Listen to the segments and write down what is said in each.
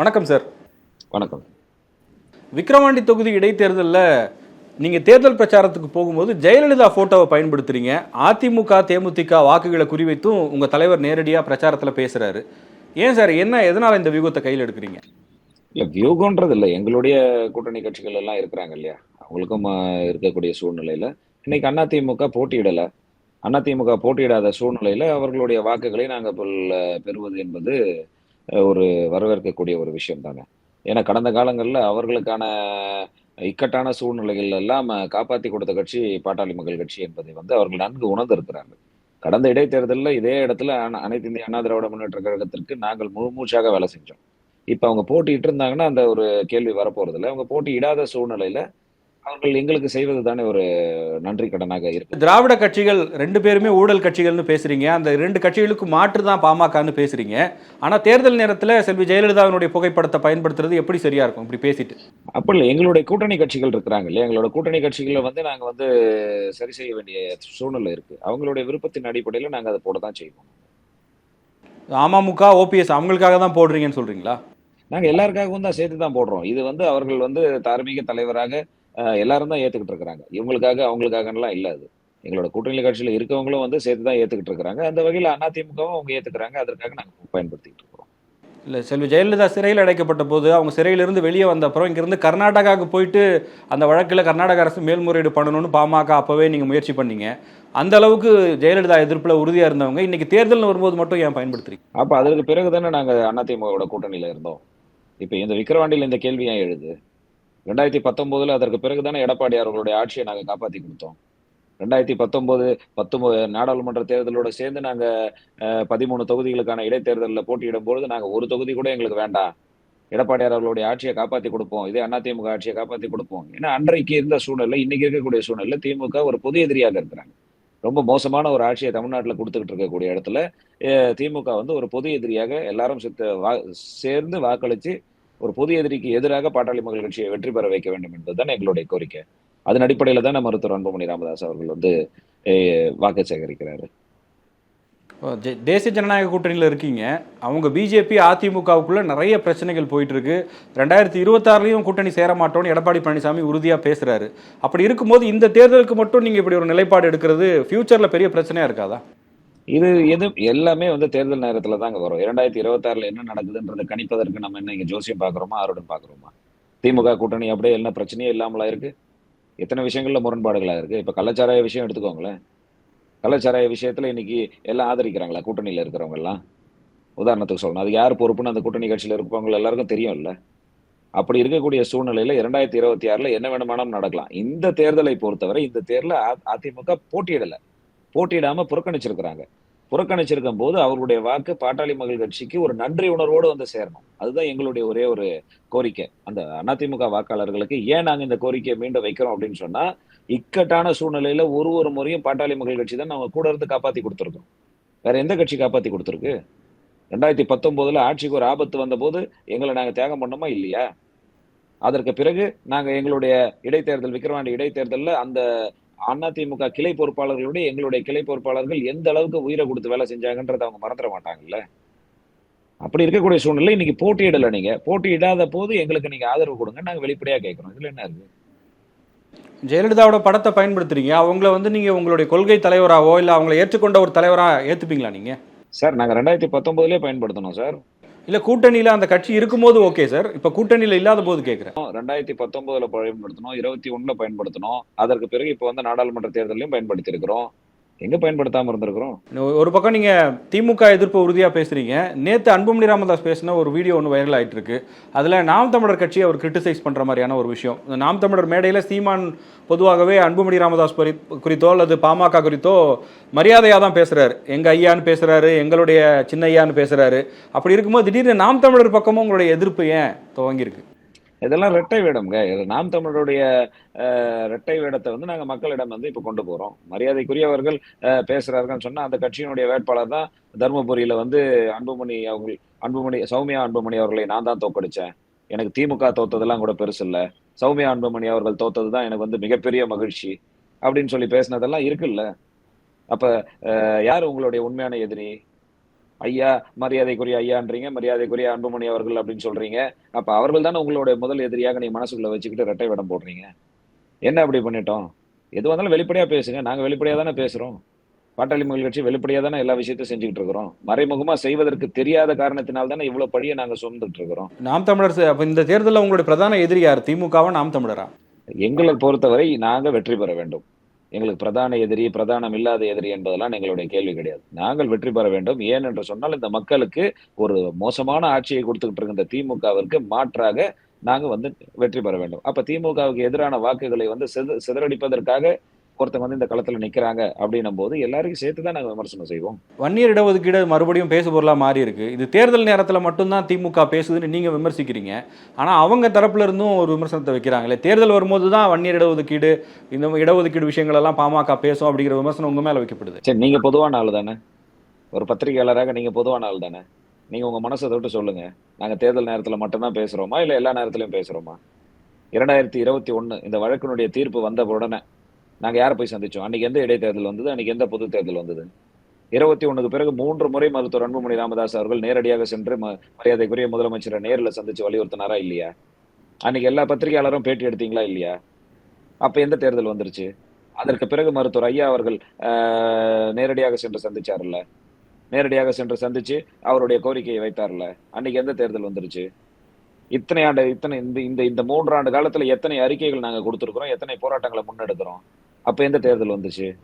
வணக்கம் சார் வணக்கம். விக்கிரவாண்டி தொகுதி இடைத்தேர்தலில் நீங்கள் தேர்தல் பிரச்சாரத்துக்கு போகும்போது ஜெயலலிதா ஃபோட்டோவை பயன்படுத்துறீங்க. அதிமுக தேமுதிக வாக்குகளை குறிவைத்தும் உங்கள் தலைவர் நேரடியாக பிரச்சாரத்தில் பேசுகிறாரு ஏன் சார் என்ன எதனால் இந்த வியூகத்தை கையில் எடுக்கிறீங்க? இல்ல வியூகம்ன்றது இல்லை. எங்களுடைய கூட்டணி கட்சிகள் எல்லாம் இருக்கிறாங்க இல்லையா? அவங்களுக்கும் இருக்கக்கூடிய சூழ்நிலையில. இன்னைக்கு அதிமுக போட்டியிடல. அதிமுக போட்டியிடாத சூழ்நிலையில அவர்களுடைய வாக்குகளை நாங்கள் பெறுவது என்பது ஒரு வரவேற்கக்கூடிய ஒரு விஷயம் தானே. ஏன்னா கடந்த காலங்களில் அவர்களுக்கான இக்கட்டான சூழ்நிலைகள் எல்லாம் காப்பாற்றி காப்பாத்தி கொடுத்த கட்சி பாட்டாளி மக்கள் கட்சி என்பதை வந்து அவர்கள் நன்கு உணர்ந்திருக்கிறார்கள். கடந்த இடைத்தேர்தலில் இதே இடத்துல அனைத்து இந்திய அண்ணா திராவிட முன்னேற்ற கழகத்திற்கு நாங்கள் முழு மூச்சாக வேலை செஞ்சோம். இப்போ அவங்க போட்டிட்டு இருந்தாங்கன்னா அந்த ஒரு கேள்வி வரப்போறது இல்லை அவங்க போட்டி இடாத சூழ்நிலையில அவர்கள் எங்களுக்கு செய்வது தானே ஒரு நன்றி கடனாக இருக்கு. திராவிட கட்சிகள் ரெண்டு பேருமே ஊழல் கட்சிகள்னு பேசுறீங்க. அந்த ரெண்டு கட்சிகளுக்கு மாற்று தான் பாமகன்னு பேசுறீங்க. ஆனால் தேர்தல் நேரத்தில் செல்வி ஜெயலலிதாவினுடைய புகைப்படத்தை பயன்படுத்துறது எப்படி சரியா இருக்கும்? இப்படி பேசிட்டு. அப்ப இல்லை. எங்களுடைய கூட்டணி கட்சிகள் இருக்கிறாங்க இல்லையா? எங்களோட கூட்டணி கட்சிகளை வந்து நாங்க வந்து சரி செய்ய வேண்டிய சூழ்நிலை இருக்கு. அவங்களுடைய விருப்பத்தின் அடிப்படையில நாங்க அதை போட தான் செய்வோம். அமமுக ஓபிஎஸ் அவங்களுக்காக தான் போடுறீங்கன்னு சொல்றீங்களா? நாங்க எல்லாருக்காகவும் தான் சேர்த்து தான் போடுறோம். இது வந்து அவர்கள் வந்து தார்மீக தலைவராக எல்லாரும் தான் ஏத்துக்கிட்டு இருக்கிறாங்க. இவங்களுக்காக அவங்களுக்காகலாம் இல்ல அது. எங்களோட கூட்டணி கட்சியில இருக்கவங்களும் வந்து சேர்த்து தான் ஏத்துக்கிட்டு இருக்கிறாங்க. அந்த வகையில அதிமுகவும் அவங்க ஏத்துக்கிறாங்க. அதற்காக நாங்க பயன்படுத்திக்கிட்டு இருக்கிறோம். இல்லை செல்வி ஜெயலலிதா சிறையில் அடைக்கப்பட்ட போது அவங்க சிறையிலிருந்து வெளியே வந்த அப்புறம் இங்கிருந்து கர்நாடகாவுக்கு போயிட்டு அந்த வழக்கில் கர்நாடக அரசு மேல்முறையீடு பண்ணணும்னு பாமக அப்போவே நீங்கள் முயற்சி பண்ணீங்க. அந்த அளவுக்கு ஜெயலலிதா எதிர்ப்பில் உறுதியாக இருந்தவங்க இன்னைக்கு தேர்தல்னு வரும்போது மட்டும் ஏன் பயன்படுத்துறீங்க? அப்ப அதற்கு பிறகு தானே நாங்க அதிமுகவோட கூட்டணியில இருந்தோம். இப்ப இந்த விக்கிரவாண்டியில இந்த கேள்வி ஏன் எழுது? ரெண்டாயிரத்தி பத்தொன்பதுல அதற்கு பிறகு தானே எடப்பாடி அவர்களுடைய ஆட்சியை நாங்கள் காப்பாற்றி கொடுத்தோம். ரெண்டாயிரத்தி பத்தொன்பது பத்தொன்பது நாடாளுமன்ற தேர்தலோட சேர்ந்து நாங்க பதிமூணு தொகுதிகளுக்கான இடைத்தேர்தலில் போட்டியிடும் பொழுது நாங்க ஒரு தொகுதி கூட எங்களுக்கு வேண்டாம். எடப்பாடியார் அவர்களுடைய ஆட்சியை காப்பாற்றி கொடுப்போம். இதே அதிமுக ஆட்சியை காப்பாற்றி கொடுப்போம். ஏன்னா அன்றைக்கு இருந்த சூழ்நிலை இன்னைக்கு இருக்கக்கூடிய சூழ்நிலை திமுக ஒரு பொது எதிரியாக இருக்கிறாங்க. ரொம்ப மோசமான ஒரு ஆட்சியை தமிழ்நாட்டில் கொடுத்துக்கிட்டு இருக்கக்கூடிய இடத்துல திமுக வந்து ஒரு பொது எதிரியாக எல்லாரும் வா சேர்ந்து வாக்களித்து ஒரு பொது எதிரிக்கு எதிராக பாட்டாளி மக்கள் கட்சியை வெற்றி பெற வைக்க வேண்டும் என்பதுதான் எங்களுடைய கோரிக்கை. அதன் அடிப்படையில தான் மருத்துவர் அன்புமணி ராமதாஸ் அவர்கள் வந்து வாக்கு சேகரிக்கிறாரு. தேசிய ஜனநாயக கூட்டணியில் இருக்கீங்க. அவங்க பிஜேபி அதிமுகவுக்குள்ள நிறைய பிரச்சனைகள் போயிட்டு இருக்கு ரெண்டாயிரத்தி இருபத்தாறுலையும் கூட்டணி சேர மாட்டோம்னு எடப்பாடி பழனிசாமி உறுதியாக பேசுறாரு. அப்படி இருக்கும்போது இந்த தேர்தலுக்கு மட்டும் நீங்கள் இப்படி ஒரு நிலைப்பாடு எடுக்கிறது ஃபியூச்சரில் பெரிய பிரச்சனையாக இருக்காதா? இது எது எல்லாமே வந்து தேர்தல் நேரத்துல தாங்க வரும். இரண்டாயிரத்தி இருபத்தாறுல என்ன நடக்குதுன்றதை கணிப்பதற்கு நம்ம என்ன இங்க ஜோசியம் பாக்குறோமா ஆருடன் பாக்குறோமா? திமுக கூட்டணி அப்படியே என்ன பிரச்சனையே இல்லாமலா இருக்கு? எத்தனை விஷயங்கள்ல முரண்பாடுகளா இருக்கு? இப்ப கள்ளச்சாராய விஷயம் எடுத்துக்கோங்களேன். கள்ளச்சாராய விஷயத்துல இன்னைக்கு எல்லாம் ஆதரிக்கிறாங்களா கூட்டணியில இருக்கிறவங்க எல்லாம்? உதாரணத்துக்கு சொல்லணும். அது யார் பொறுப்புன்னு அந்த கூட்டணி கட்சியில இருப்பவங்க எல்லாருக்கும் தெரியும் இல்ல அப்படி இருக்கக்கூடிய சூழ்நிலையில இரண்டாயிரத்தி இருபத்தி ஆறுல என்ன வேணுமானாலும் நடக்கலாம். இந்த தேர்தலை பொறுத்தவரை இந்த தேர்தல அதிமுக போட்டியிடலை. போட்டியிடாம புறக்கணிச்சிருக்கிறாங்க. புறக்கணிச்சிருக்கும் போது அவர்களுடைய வாக்கு பாட்டாளி மகள் கட்சிக்கு ஒரு நன்றி உணர்வோடு வந்து சேரணும். அதுதான் எங்களுடைய ஒரே ஒரு கோரிக்கை. அந்த அதிமுக வாக்காளர்களுக்கு ஏன் நாங்கள் இந்த கோரிக்கையை மீண்டும் வைக்கிறோம் அப்படின்னு சொன்னா இக்கட்டான சூழ்நிலையில ஒரு ஒரு முறையும் பாட்டாளி மகள் கட்சி தான் நம்ம கூட இருந்து காப்பாத்தி கொடுத்துருக்கோம். வேற எந்த கட்சி காப்பாத்தி கொடுத்துருக்கு? ரெண்டாயிரத்தி பத்தொன்பதுல ஆட்சிக்கு ஒரு ஆபத்து வந்த போது எங்களை நாங்கள் தியாகம் பண்ணோமா இல்லையா? அதற்கு பிறகு நாங்கள் எங்களுடைய இடைத்தேர்தல் விக்கிரவாண்டி இடைத்தேர்தலில் அந்த அதிமுக கிளை பொறுப்பாளர்களோட எங்களுடைய கிளை பொறுப்பாளர்கள் எந்த அளவுக்கு உயிரை கொடுத்து வேலை செஞ்சாங்கன்றதை அவங்க மறந்துட மாட்டாங்கல்ல? அப்படி இருக்கக்கூடிய சூழ்நிலை இன்னைக்கு போட்டியிடல நீங்க. போட்டியிடாத போது எங்களுக்கு நீங்க ஆதரவு கொடுங்க நாங்க வெளிப்படையா கேட்கிறோம். இதுல என்ன இருக்கு? ஜெயலலிதாவோட படத்தை பயன்படுத்துறீங்க. அவங்கள வந்து நீங்கள் உங்களுடைய கொள்கை தலைவராவோ இல்லை அவங்கள ஏற்றுக்கொண்ட ஒரு தலைவராக ஏற்றுப்பீங்களா நீங்கள் சார் நாங்க ரெண்டாயிரத்தி பத்தொன்பதுலயே பயன்படுத்தணும் சார். இல்ல கூட்டணியில அந்த கட்சி இருக்கும்போது ஓகே சார் இப்ப கூட்டணியில இல்லாத போது கேக்குறேன். ரெண்டாயிரத்தி பத்தொன்பதுல பயன்படுத்தணும் இருபத்தி ஒண்ணுல பயன்படுத்தணும். அதற்கு பிறகு இப்ப வந்து நாடாளுமன்ற தேர்தலையும் பயன்படுத்தி இருக்கிறோம் எங்க பயன்படுத்தாம இருந்திருக்கிறோம்? ஒரு பக்கம் நீங்கள் திமுக எதிர்ப்பு உறுதியாக பேசுறீங்க. நேற்று அன்புமணி ராமதாஸ் பேசின ஒரு வீடியோ ஒன்று வைரல் ஆயிட்டு இருக்கு அதில் நாம் தமிழர் கட்சியை அவர் கிரிட்டிசைஸ் பண்ணுற மாதிரியான ஒரு விஷயம். இந்த நாம் தமிழர் மேடையில் சீமான் பொதுவாகவே அன்புமணி ராமதாஸ் குறி குறித்தோ அல்லது பாமக குறித்தோ மரியாதையாக தான் பேசுறாரு. எங்கள் ஐயான்னு பேசுகிறாரு எங்களுடைய சின்ன ஐயான்னு பேசுகிறாரு அப்படி இருக்கும்போது திடீர்னு நாம் தமிழர் பக்கமும் உங்களுடைய எதிர்ப்பு ஏன் துவங்கியிருக்கு? இதெல்லாம் ரெட்டை வேடம்ங்க. இது நாம் தமிழருடைய ரெட்டை வேடத்தை வந்து நாங்கள் மக்களிடம் வந்து இப்போ கொண்டு போகிறோம் மரியாதைக்குரியவர்கள் அஹ், சொன்னால் அந்த கட்சியினுடைய வேட்பாளர் தான் தர்மபுரியில் வந்து அன்புமணி அவங்க அன்புமணி சௌமியா அன்புமணி அவர்களை நான் தான் தோக்கடிச்சேன் எனக்கு திமுக தோத்ததெல்லாம் கூட பெருசு இல்லை. சௌமியா அன்புமணி அவர்கள் தோத்தது தான் எனக்கு வந்து மிகப்பெரிய மகிழ்ச்சி அப்படின்னு சொல்லி பேசினதெல்லாம் இருக்குல்ல. அப்போ யார் உங்களுடைய உண்மையான எதிரி? ஐயா மரியாதைக்குரிய ஐயான்றீங்க மரியாதைக்குரிய அன்புமணி அவர்கள் அப்படின்னு சொல்றீங்க. அப்ப அவர்கள் தானே உங்களுடைய முதல் எதிரியாக நீங்க மனசுக்குள்ள வச்சுக்கிட்டு ரெட்டை வேடம் போடுறீங்க. என்ன அப்படி பண்ணிட்டோம்? எது வந்தாலும் வெளிப்படையா பேசுங்க. நாங்க வெளிப்படையா தானே பேசுறோம். பாட்டாளி மக்கள் கட்சி வெளிப்படையா தானே எல்லா விஷயத்தையும் செஞ்சுக்கிட்டு இருக்கிறோம். மறைமுகமா செய்வதற்கு தெரியாத காரணத்தினால் தானே இவ்வளவு பழியை நாங்க சுமந்துட்டு இருக்கிறோம். நாம் தமிழர் அப்ப இந்த தேர்தலில் உங்களுடைய பிரதான எதிரி யார்? திமுகவா நாம் தமிழரா? எங்களை பொறுத்தவரை நாங்க வெற்றி பெற வேண்டும். எங்களுக்கு பிரதான எதிரி பிரதானம் இல்லாத எதிரி என்பதெல்லாம் எங்களுடைய கேள்வி கிடையாது. நாங்கள் வெற்றி பெற வேண்டும். ஏன் என்று சொன்னால் இந்த மக்களுக்கு ஒரு மோசமான ஆட்சியை கொடுத்துக்கிட்டு இருக்கின்ற திமுகவிற்கு மாற்றாக நாங்க வந்து வெற்றி பெற வேண்டும். அப்ப திமுகவுக்கு எதிரான வாக்குகளை வந்து சித- சிதறடிப்பதற்காக ஒருத்தங்க வந்து இந்த களத்துல நிக்கிறாங்க அப்படின்னும் போது எல்லாரையும் சேர்த்து தான் நாங்க விமர்சனம் செய்வோம். வன்னியர் இடஒதுக்கீடு மறுபடியும் பேசு பொருளா மாறி இருக்கு. இது தேர்தல் நேரத்தில் மட்டும்தான் திமுக பேசுதுன்னு நீங்க விமர்சிக்கிறீங்க. ஆனா அவங்க தரப்புல இருந்தும் ஒரு விமர்சனத்தை வைக்கிறாங்களே. தேர்தல் வரும்போது தான் வன்னியர் இடஒதுக்கீடு இந்த இடஒதுக்கீடு விஷயங்கள் எல்லாம் பாமக பேசும் அப்படிங்கிற விமர்சனம் உங்க மேல வைக்கப்படுது. சரி நீங்க பொதுவான ஆள் தானே? ஒரு பத்திரிகையாளராக நீங்க பொதுவான ஆள் தானே? நீங்க உங்க மனசை தொட்டு சொல்லுங்க. நாங்க தேர்தல் நேரத்துல மட்டும்தான் பேசுறோமா? இல்ல எல்லா நேரத்திலயும் பேசுறோமா? இரண்டாயிரத்தி இருபத்தி ஒண்ணு இந்த வழக்கினுடைய தீர்ப்பு வந்த உடனே நாங்க யாரை போய் சந்திச்சோம்? அன்னைக்கு எந்த இடைத்தேர்தல் வந்தது? அன்னைக்கு எந்த பொது தேர்தல் வந்தது? இருபத்தி ஒண்ணுக்கு பிறகு மூன்று முறை மருத்துவர் அன்புமணி ராமதாஸ் அவர்கள் நேரடியாக சென்று மரியாதைக்குரிய முதலமைச்சரை நேரில் சந்திச்சு வலியுறுத்தினாரா இல்லையா? அன்னைக்கு எல்லா பத்திரிகையாளரும் பேட்டி எடுத்தீங்களா இல்லையா? அப்ப எந்த தேர்தல் வந்துருச்சு? அதற்கு பிறகு மருத்துவர் ஐயா அவர்கள் ஆஹ், நேரடியாக சென்று சந்திச்சார்ல? நேரடியாக சென்று சந்திச்சு அவருடைய கோரிக்கையை வைத்தார்ல? அன்னைக்கு எந்த தேர்தல் வந்துருச்சு? இத்தனை ஆண்டு இத்தனை இந்த இந்த இந்த மூன்று ஆண்டு காலத்துல எத்தனை அறிக்கைகள் நாங்க கொடுத்துருக்குறோம்? எத்தனை போராட்டங்களை முன்னெடுக்கிறோம்? அப்ப எந்த தேர்தல் வந்துச்சு?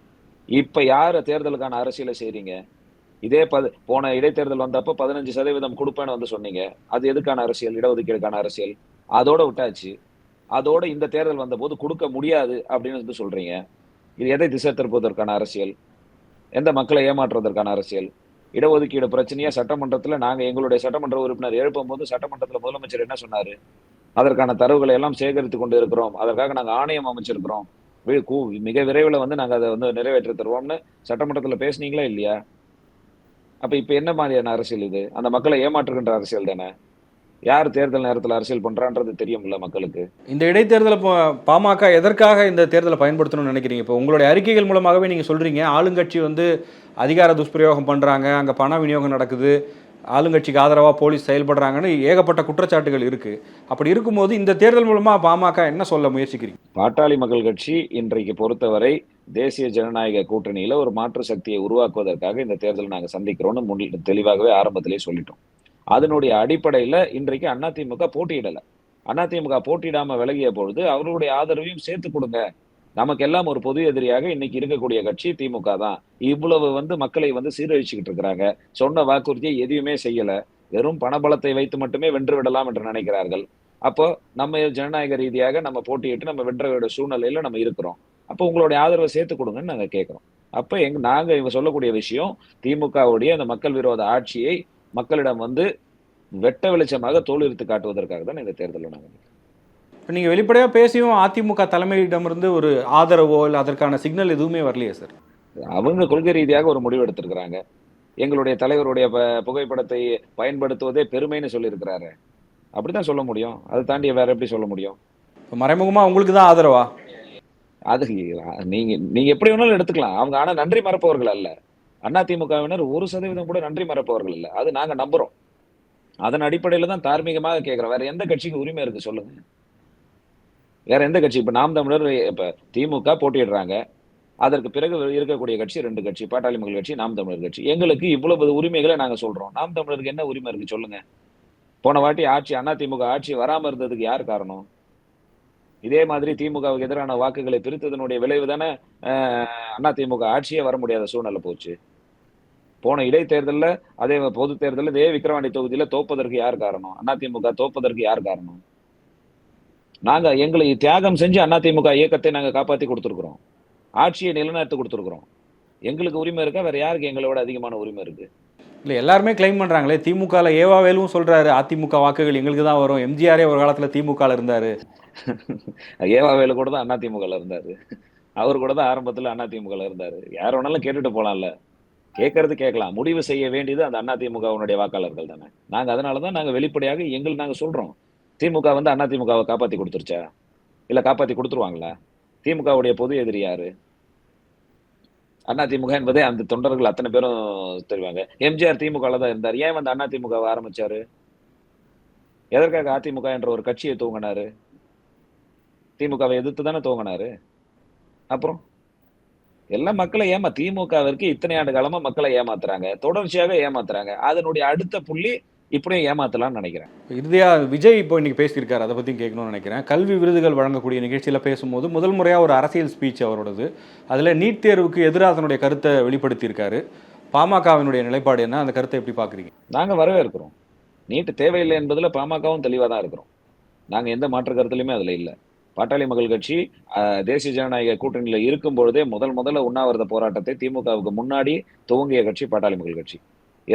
இப்ப யார் தேர்தலுக்கான அரசியலை செய்றீங்க? இதே பது போன இடைத்தேர்தல் வந்தப்ப பதினஞ்சு சதவீதம் கொடுப்பேன்னு வந்து சொன்னீங்க. அது எதுக்கான அரசியல்? இடஒதுக்கீடுக்கான அரசியல். அதோட விட்டாச்சு. அதோட இந்த தேர்தல் வந்தபோது கொடுக்க முடியாது அப்படின்னு வந்து சொல்றீங்க. இது எதை திசை திருப்புவதற்கான அரசியல்? எந்த மக்களை ஏமாற்றுவதற்கான அரசியல்? இடஒதுக்கீடு பிரச்சனையா சட்டமன்றத்தில் நாங்கள் எங்களுடைய சட்டமன்ற உறுப்பினர் எழுப்பும் போது சட்டமன்றத்தில் முதலமைச்சர் என்ன சொன்னார்? அதற்கான தரவுகளை எல்லாம் சேகரித்து கொண்டு இருக்கிறோம். அதற்காக நாங்கள் ஆணையம் அமைச்சிருக்கிறோம். மிக விரைவில் வந்து நாங்கள் அதை வந்து நிறைவேற்றி தருவோம்னு சட்டமன்றத்தில் பேசுனீங்களா இல்லையா? அப்போ இப்போ என்ன மாதிரியான அரசியல் இது? அந்த மக்களை ஏமாற்றுகின்ற அரசியல் தானே? யார் தேர்தல் நேரத்தில் அரசியல் பண்ணுறான்றது தெரியும்ல மக்களுக்கு? இந்த இடைத்தேர்தலை பா- பாமக எதற்காக இந்த தேர்தலை பயன்படுத்தணும்னு நினைக்கிறீங்க இப்போ? உங்களுடைய அறிக்கைகள் மூலமாகவே நீங்கள் சொல்கிறீங்க ஆளுங்கட்சி வந்து அதிகார துஷ்பிரயோகம் பண்ணுறாங்க அங்கே பண விநியோகம் நடக்குது. ஆளுங்கட்சிக்கு ஆதரவா போலீஸ் செயல்படுறாங்கன்னு ஏகப்பட்ட குற்றச்சாட்டுகள் இருக்கு. அப்படி இருக்கும்போது இந்த தேர்தல் மூலமா பாமக என்ன சொல்ல முயற்சிக்கிறீங்க? பாட்டாளி மக்கள் கட்சி இன்றைக்கு பொறுத்தவரை தேசிய ஜனநாயக கூட்டணியில ஒரு மாற்று சக்தியை உருவாக்குவதற்காக இந்த தேர்தலை நாங்க சந்திக்கிறோம்னு முன் தெளிவாகவே ஆரம்பத்திலேயே சொல்லிட்டோம். அதனுடைய அடிப்படையில இன்றைக்கு அதிமுக போட்டியிடல. அதிமுக போட்டியிடாம விலகிய பொழுது அவர்களுடைய ஆதரவையும் சேர்த்து கொடுங்க. நமக்கு எல்லாம் ஒரு பொது எதிரியாக இன்னைக்கு இருக்கக்கூடிய கட்சி திமுக தான். இவ்வளவு வந்து மக்களை வந்து சீரழிச்சுக்கிட்டு இருக்கிறாங்க. சொன்ன வாக்குறுதியை எதையுமே செய்யல. வெறும் பணபலத்தை வைத்து மட்டுமே வென்று விடலாம் என்று நினைக்கிறார்கள். அப்போ நம்ம ஜனநாயக ரீதியாக நம்ம போட்டியிட்டு நம்ம வென்ற சூழ்நிலையில நம்ம இருக்கிறோம். அப்போ உங்களுடைய ஆதரவை சேர்த்து கொடுங்கன்னு நாங்கள் கேட்குறோம். அப்போ எங்க நாங்க இவங்க சொல்லக்கூடிய விஷயம் திமுகவுடைய அந்த மக்கள் விரோத ஆட்சியை மக்களிடம் வந்து வெட்ட வெளிச்சமாக தோலுரித்து காட்டுவதற்காக தான் இந்த தேர்தலில் நாங்கள் இப்போ நீங்க வெளிப்படையா பேசியும் அதிமுக தலைமையிடமிருந்து ஒரு ஆதரவோ இல்லை அதற்கான சிக்னல் எதுவுமே வரலையே சார்? அவங்க கொள்கை ரீதியாக ஒரு முடிவு எடுத்திருக்கிறாங்க. எங்களுடைய தலைவருடைய புகைப்படத்தை பயன்படுத்துவதே பெருமைன்னு சொல்லியிருக்கிறாரு. அப்படிதான் சொல்ல முடியும். அதை தாண்டி வேற எப்படி சொல்ல முடியும்? இப்போ மறைமுகமா உங்களுக்கு தான் ஆதரவா? அது நீங்க நீங்க எப்படி வேணாலும் எடுத்துக்கலாம். அவங்க ஆனா நன்றி மறப்பவர்கள் அல்ல. அதிமுகவினர் ஒரு சதவீதம் கூட நன்றி மறப்பவர்கள் இல்ல. அது நாங்க நம்புறோம். அதன் அடிப்படையில தான் தார்மீகமாக கேட்கிறோம். வேற எந்த கட்சிக்கு உரிமை இருக்கு சொல்லுங்க. வேற எந்த கட்சி? இப்ப நாம் தமிழர் இப்ப திமுக போட்டியிடுறாங்க. அதற்கு பிறகு இருக்கக்கூடிய கட்சி ரெண்டு கட்சி பாட்டாளி மக்கள் கட்சி நாம் தமிழர் கட்சி. எங்களுக்கு இவ்வளவு உரிமைகளை நாங்க சொல்றோம். நாம் தமிழருக்கு என்ன உரிமை இருக்கு சொல்லுங்க. போன வாட்டி ஆட்சி அதிமுக ஆட்சி வராம இருந்ததுக்கு யார் காரணம்? இதே மாதிரி திமுகவுக்கு எதிரான வாக்குகளை பிரித்ததனுடைய விளைவு தானே அதிமுக ஆட்சியே வர முடியாத சூழ்நிலை போச்சு. போன இடைத்தேர்தலில் அதே பொது தேர்தலில் இதே விக்கிரவாண்டி தொகுதியில் தோப்பதற்கு யார் காரணம்? அதிமுக தோப்பதற்கு யார் காரணம்? நாங்க எங்களை தியாகம் செஞ்சு அதிமுக இயக்கத்தை நாங்க காப்பாத்தி கொடுத்துருக்குறோம். ஆட்சியை நிலைநிறுத்தி கொடுத்துருக்குறோம். எங்களுக்கு உரிமை இருக்கா? வேற யாருக்கு எங்களை விட அதிகமான உரிமை இருக்கு? இல்லை எல்லாருமே கிளைம் பண்றாங்களே. திமுகல ஏவா வேலும் சொல்றாரு அதிமுக வாக்குகள் எங்களுக்கு தான் வரும். எம்ஜிஆரே ஒரு காலத்துல திமுகல இருந்தாரு. ஏவாவேலு கூட தான் அதிமுகல இருந்தாரு. அவர் கூட தான் ஆரம்பத்துல அதிமுகல இருந்தாரு. யார் வேணாலும் கேட்டுட்டு போலாம்ல. கேட்கறது கேட்கலாம். முடிவு செய்ய வேண்டியது அந்த அதிமுகவுடைய வாக்காளர்கள் தானே. நாங்க அதனாலதான் நாங்க வெளிப்படையாக எங்கள் நாங்க சொல்றோம். திமுக வந்து அண்ணா திமுகவை காப்பாத்தி கொடுத்துருச்சா? இல்லை காப்பாத்தி கொடுத்துருவாங்களா? திமுகவுடைய பொது எதிரி யாரு? திமுக என்பதே அந்த தொண்டர்கள் அத்தனை பேரும் தெரிவாங்க. எம்ஜிஆர் திமுக தான் இருந்தார். ஏன் வந்து அண்ணா திமுக ஆரம்பிச்சாரு? எதற்காக அதிமுக என்ற ஒரு கட்சியை துவங்கினாரு திமுகவை எதிர்த்து தானே துவங்கினாரு அப்புறம்? எல்லாம் மக்களை ஏமா திமுகவிற்கு இத்தனை ஆண்டு காலமா மக்களை ஏமாத்துறாங்க. தொடர்ச்சியாக ஏமாத்துறாங்க. அதனுடைய அடுத்த புள்ளி இப்படியும் ஏமாத்தலாம்னு நினைக்கிறேன். இறுதியா விஜய் இப்போ இன்னைக்கு பேசியிருக்காரு அதை பத்தி கேட்கணும்னு நினைக்கிறேன். கல்வி விருதுகள் வழங்கக்கூடிய நிகழ்ச்சியில பேசும்போது முதல் முறையா ஒரு அரசியல் ஸ்பீச் அவரோடது. அதுல நீட் தேர்வுக்கு எதிராக தன்னுடைய கருத்தை வெளிப்படுத்தியிருக்காரு. பாமகவினுடைய நிலைப்பாடு என்ன? அந்த கருத்தை எப்படி பாக்குறீங்க நாங்க வரவேற்கிறோம். நீட்டு தேவையில்லை என்பதுல பாமகவும் தெளிவா தான் இருக்கிறோம். நாங்க எந்த மாற்று கருத்துலையுமே அதுல இல்ல. பாட்டாளி மக்கள் கட்சி தேசிய ஜனநாயக கூட்டணியில இருக்கும் பொழுதே முதல் முதல்ல உண்ணாவிரத போராட்டத்தை திமுகவுக்கு முன்னாடி துவங்கிய கட்சி பாட்டாளி மக்கள் கட்சி.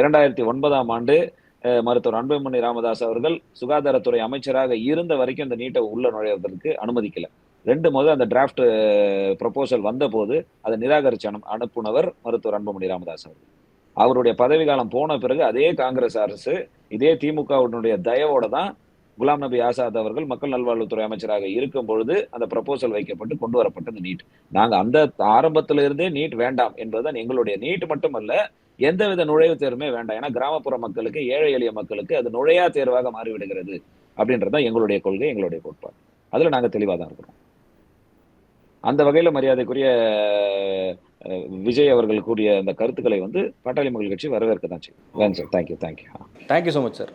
இரண்டாயிரத்தி ஒன்பதாம் ஆண்டு மருத்துவர் அன்புமணி ராமதாஸ் அவர்கள் சுகாதாரத்துறை அமைச்சராக இருந்த வரைக்கும் இந்த நீட்டை உள்ள நுழைவதற்கு அனுமதிக்கல. ரெண்டு முதல் அந்த டிராஃப்ட் ப்ரொபோசல் வந்த போது அதை நிராகரிச்சு அனு அனுப்புனவர் மருத்துவர் அன்புமணி ராமதாஸ் அவர்கள். அவருடைய பதவி காலம் போன பிறகு அதே காங்கிரஸ் அரசு இதே திமுகவுடைய தயவோட தான் குலாம் நபி ஆசாத் அவர்கள் மக்கள் நல்வாழ்வுத்துறை அமைச்சராக இருக்கும் பொழுது அந்த ப்ரப்போசல் வைக்கப்பட்டு கொண்டு வரப்பட்டது நீட். நாங்கள் அந்த ஆரம்பத்திலிருந்தே நீட் வேண்டாம் என்பதுதான் எங்களுடைய நீட் மட்டுமல்ல எந்தவித நுழைவுத் தேர்வுமே வேண்டாம். ஏன்னா கிராமப்புற மக்களுக்கு ஏழை எளிய மக்களுக்கு அது நுழையா தேர்வாக மாறிவிடுகிறது அப்படின்றதுதான் எங்களுடைய கொள்கை எங்களுடைய கோட்பாடு. அதுல நாங்க தெளிவாக தான் இருக்கிறோம். அந்த வகையில மரியாதைக்குரிய விஜய் அவர்கள் கூறிய அந்த கருத்துக்களை வந்து பாட்டாளி மக்கள் கட்சி வரவேற்க தான் செய்யும் thank you thank you thank you so much sir